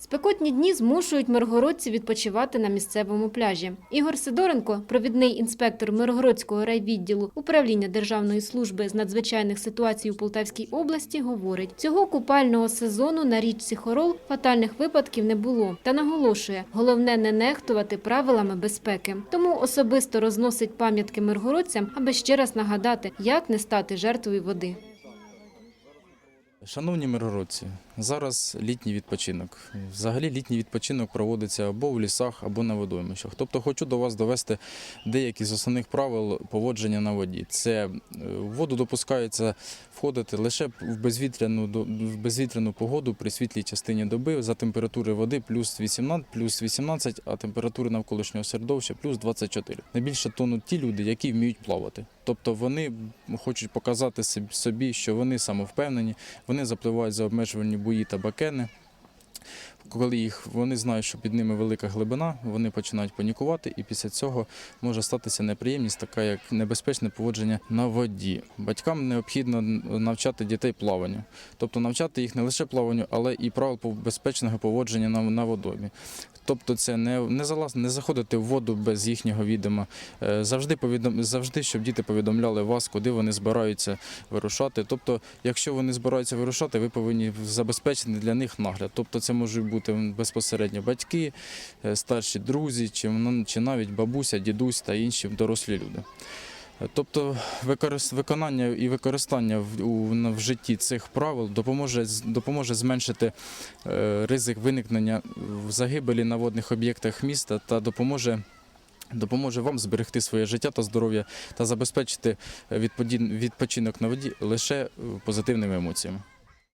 Спекотні дні змушують миргородців відпочивати на місцевому пляжі. Ігор Сидоренко, провідний інспектор Миргородського райвідділу управління Державної служби з надзвичайних ситуацій у Полтавській області, говорить, цього купального сезону на річці Хорол фатальних випадків не було. Та наголошує, головне не нехтувати правилами безпеки. Тому особисто розносить пам'ятки миргородцям, аби ще раз нагадати, як не стати жертвою води. Шановні миргородці, зараз літній відпочинок. Взагалі літній відпочинок проводиться або в лісах, або на водоймищах. Тобто хочу до вас довести деякі з основних правил поводження на воді. Це е, в воду допускається входити лише в безвітряну, в безвітряну погоду при світлій частині доби за температури води плюс 18, плюс 18, а температури навколишнього середовища плюс 24. Найбільше тонуть ті люди, які вміють плавати. Тобто вони хочуть показати собі- що вони самовпевнені, вони запливають за обмежувальні бої та бакени. Коли їх вони знають, що під ними велика глибина, вони починають панікувати, і після цього може статися неприємність, така як небезпечне поводження на воді. Батькам необхідно навчати дітей плаванню, тобто навчати їх не лише плаванню, але і правил безпечного поводження на, на водомі. Тобто, це не, не залаз, не заходити в воду без їхнього відома. Е, Завжди повідом, завжди, щоб діти повідомляли вас, куди вони збираються вирушати. Тобто, якщо вони збираються вирушати, ви повинні забезпечити для них нагляд. Тобто, це можуть бути безпосередньо батьки, е, старші друзі, ну, чи навіть бабуся, дідусь та інші дорослі люди. Тобто виконання і використання в, у, в житті цих правил допоможе, допоможе зменшити е, ризик виникнення в загибелі на водних об'єктах міста та допоможе. Допоможе вам зберегти своє життя та здоров'я та забезпечити е, відпочинок на воді лише е, позитивними емоціями.